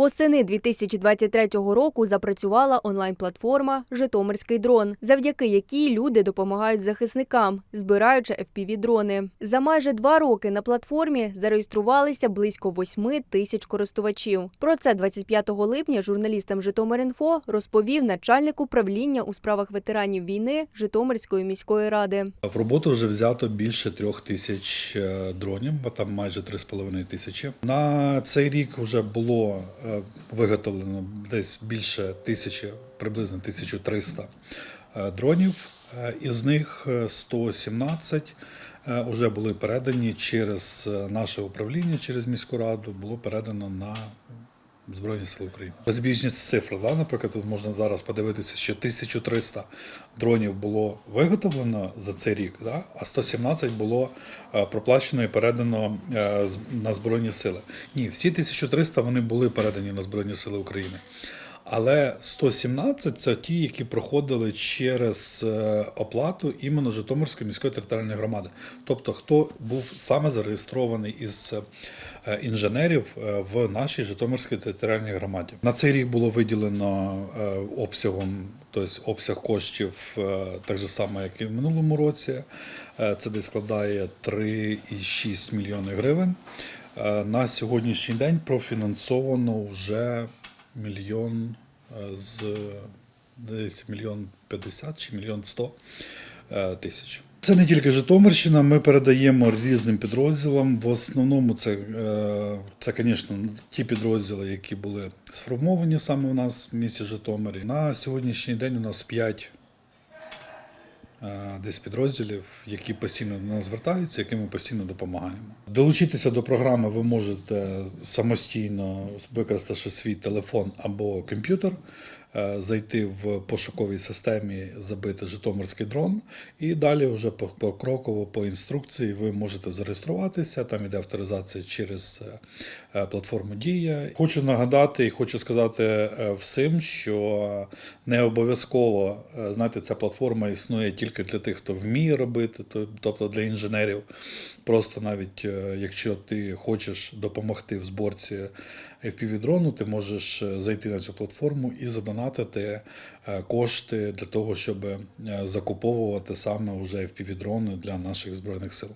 Восени 2023 року запрацювала онлайн-платформа Житомирський дрон, завдяки якій люди допомагають захисникам, збираючи FPV-дрони. За майже два роки на платформі зареєструвалися близько 8 тисяч користувачів. Про це 25 липня журналістам Житомир.Інфо розповів начальник управління у справах ветеранів війни Житомирської міської ради. В роботу вже взято більше трьох тисяч е, дронів, бо там майже три з половиною тисячі. На цей рік вже було е, виготовлено десь більше тисячі, приблизно 1300 е, дронів. Е, Із них е, 117 вже були передані через е, наше управління, через міську раду, було передано на Збройні Сили України. безбіжність цифр, да? наприклад, тут можна зараз подивитися, що 1300 дронів було виготовлено за цей рік, да? а 117 було е, проплачено і передано е, на Збройні Сили. Ні, всі 1300 вони були передані на Збройні Сили України. Але 117 це ті, які проходили через е, оплату іменно Житомирської міської територіальної громади. Тобто, хто був саме зареєстрований із е, інженерів е, в нашій Житомирській територіальній громаді. На цей рік було виділено обсягом, тобто обсяг коштів так же само, як і в минулому році. Це десь складає 3,6 мільйони гривень. На сьогоднішній день профінансовано вже мільйон е, з десь мільйон п'ятдесят чи мільйон сто е, тисяч. Це не тільки Житомирщина, ми передаємо різним підрозділам. В основному це, е, це, звісно, ті підрозділи, які були сформовані саме у нас в місті Житомирі. На сьогоднішній день у нас 5 е, десь підрозділів, які постійно до нас звертаються, яким ми постійно допомагаємо. Долучитися до програми ви можете самостійно, використавши свій телефон або комп'ютер, е, зайти в пошуковій системі, забити Житомирський дрон, і далі вже покроково по інструкції ви можете зареєструватися. Там іде авторизація через е, е, платформу Дія. Хочу нагадати і хочу сказати е, всім, що не обов'язково е, знаєте, ця платформа існує тільки для тих, хто вміє робити, тобто для інженерів. Просто навіть е, якщо ти хочеш допомогти в зборці FPV-дрону, ти можеш е, зайти на цю платформу і задонатити е, кошти для того, щоб е, закуповувати саме вже FPV-дрони для наших збройних сил.